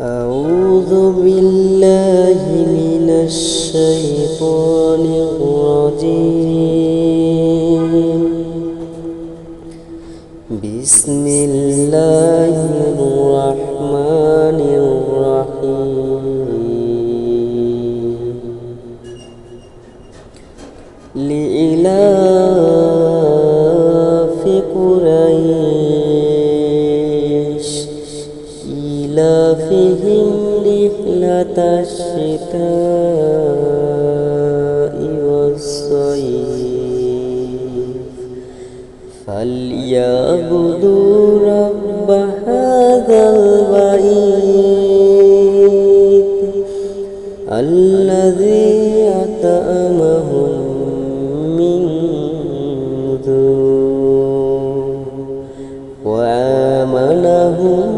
أعوذ بالله من الشيطان الرجيم. بسم الله الرحمن الرحيم. لإلاف قريش إلافهم رحلة الشتاء والصيف فليعبدوا رب هذا البيت الذي أطعمهم من جوع وآمنهم